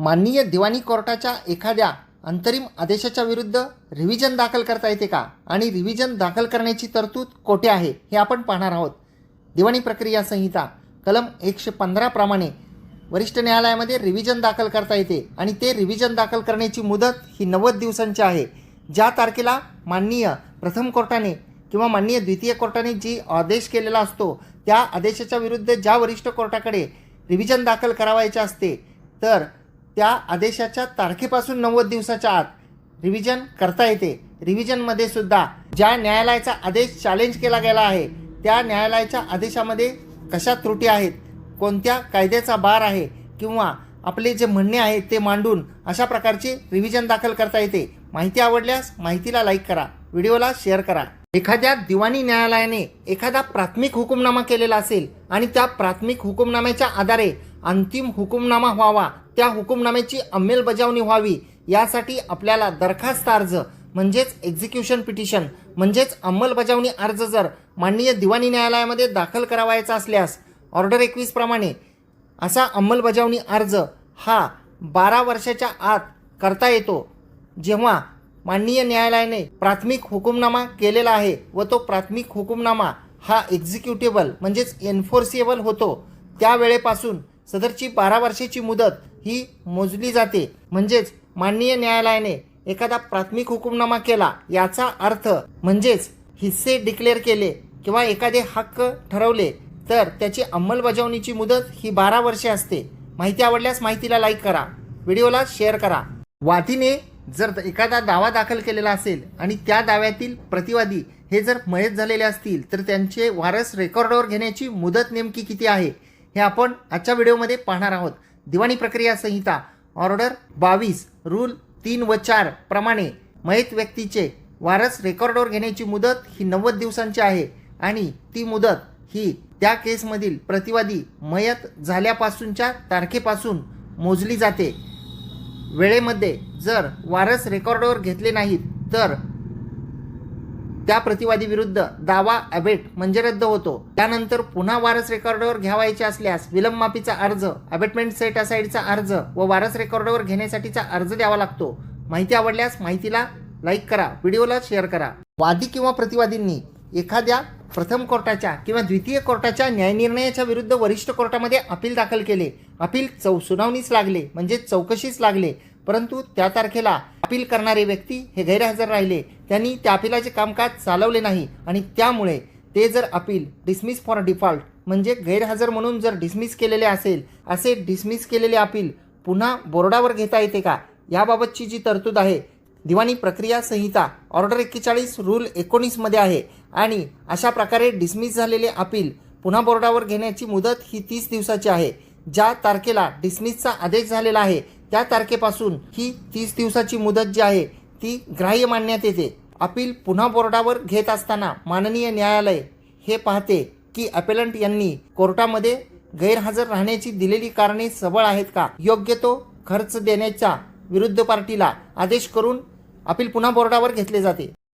माननीय दिवाणी कोर्टाच्या एखाद्या अंतरिम आदेशाच्या विरुद्ध रिव्हिजन दाखल करता येते का? आणि रिव्हिजन दाखल करण्याची तरतूद कोठे आहे हे आपण पाहणार आहोत. दिवाणी प्रक्रिया संहिता कलम एकशे पंधराप्रमाणे वरिष्ठ न्यायालयामध्ये रिव्हिजन दाखल करता येते आणि ते रिव्हिजन दाखल करण्याची मुदत ही नव्वद दिवसांची आहे. ज्या तारखेला माननीय प्रथम कोर्टाने किंवा माननीय द्वितीय कोर्टाने जी आदेश केलेला असतो त्या आदेशाच्या विरुद्ध ज्या वरिष्ठ कोर्टाकडे रिव्हिजन दाखल करावायचे असते तर त्या आदेशाच्या तारखेपासून नव्वद दिवसाच्या आत रिव्हिजन करता येते. रिव्हिजनमध्ये सुद्धा ज्या न्यायालयाचा आदेश चॅलेंज केला गेला आहे त्या न्यायालयाच्या आदेशामध्ये कशा त्रुटी आहेत कोणत्या कायद्याचा बार आहे किंवा आपले जे म्हणणे आहे ते मांडून अशा प्रकारचे रिव्हिजन दाखल करता येते. माहिती आवडल्यास माहितीला लाईक करा व्हिडिओला शेअर करा. एखाद्या दिवाणी न्यायालयाने एखादा प्राथमिक हुकुमनामा केलेला असेल आणि त्या प्राथमिक हुकुमनाम्याच्या आधारे अंतिम हुकुमनामा व्हावा त्या हुकुमनाम्याची अंमलबजावणी व्हावी यासाठी आपल्याला दरखास्त अर्ज म्हणजेच एक्झिक्युशन पिटिशन म्हणजेच अंमलबजावणी अर्ज जर माननीय दिवाणी न्यायालयामध्ये दाखल करावायचा असल्यास ऑर्डर एकवीसप्रमाणे असा अंमलबजावणी अर्ज हा बारा वर्षाच्या आत करता येतो. जेव्हा माननीय न्यायालयाने प्राथमिक हुकुमनामा केलेला आहे व तो प्राथमिक हुकुमनामा हा एक्झिक्युटेबल म्हणजेच एन्फोर्सिएबल होतो त्यावेळेपासून सदरची बारा वर्षाची मुदत ही मोजली जाते. म्हणजेच माननीय न्यायालयाने एखादा प्राथमिक हुकुमनामा केला याचा अर्थ म्हणजेच हिस्से डिक्लेअर केले किंवा एखादे हक्क ठरवले तर त्याची अंमलबजावणीची मुदत ही बारा वर्षे असते. माहिती आवडल्यास माहितीला लाईक करा. व्हिडिओला शेअर करा. वादीने जर एखादा दावा दाखल केलेला असेल आणि त्या दाव्यातील प्रतिवादी हे जर मयत झालेले असतील तर त्यांचे वारस रेकॉर्डवर घेण्याची मुदत नेमकी किती आहे हे आपण आजच्या व्हिडिओमध्ये पाहणार आहोत. दिवाणी प्रक्रिया संहिता. ऑर्डर बावीस रूल तीन व चार प्रमाणे मयत व्यक्तीचे वारस रेकॉर्डवर घेण्याची मुदत ही नव्वद दिवसांची आहे आणि ती मुदत ही त्या केसमधील प्रतिवादी मयत झाल्यापासूनच्या तारखेपासून मोजली जाते. वेळेमध्ये जर वारस रेकॉर्डवर घेतले नाहीत तर त्या प्रतिवादी विरुद्ध दावा अबेट म्हणजे रद्द होतो. त्यानंतर पुन्हा वारस रेकॉर्डवर घ्यावायचे असल्यास विलंब माफीचा अर्ज अबेटमेंट सेट असाईडचा अर्ज व वारस रेकॉर्डवर घेण्यासाठीचा अर्ज द्यावा लागतो. माहिती आवडल्यास माहितीला लाईक करा व्हिडिओला शेअर करा. वादी किंवा प्रतिवादींनी एखाद्या प्रथम कोर्टाच्या किंवा द्वितीय कोर्टाच्या न्यायनिर्णयाच्या विरुद्ध वरिष्ठ कोर्टामध्ये अपील दाखल केले. अपील चौ सुनावणीच लागले म्हणजे चौकशीच लागले. परंतु त्या तारखेला अपील करणारे व्यक्ती हे गैरहजर राहिले. त्यांनी त्या अपिलाचे कामकाज चालवले नाही आणि त्यामुळे ते जर अपील डिसमिस फॉर डिफॉल्ट म्हणजे गैरहजर म्हणून जर डिसमिस केलेले असेल असे डिसमिस केलेले अपील पुन्हा बोर्डावर घेता येते का? याबाबतची जी तरतूद आहे दिवाणी प्रक्रिया संहिता ऑर्डर एक्केचाळीस रूल एकोणीसमध्ये आहे आणि अशा प्रकारे डिसमिस झालेले अपील पुन्हा बोर्डावर घेण्याची मुदत ही तीस दिवसाची आहे. ज्या तारखेला डिसमिसचा आदेश झालेला आहे त्या तारखेपासून ही तीस दिवसाची मुदत जी आहे ती ग्राह्य मानण्यात येते. अपील पुन्हा बोर्डावर घेत असताना माननीय न्यायालय हे पाहते की अपेलंट यांनी कोर्टामध्ये गैरहजर राहण्याची दिलेली कारणे सबळ आहेत का? योग्य तो खर्च देण्याच्या विरुद्ध पार्टीला आदेश करून अपील पुन्हा बोर्डावर घेतले जाते.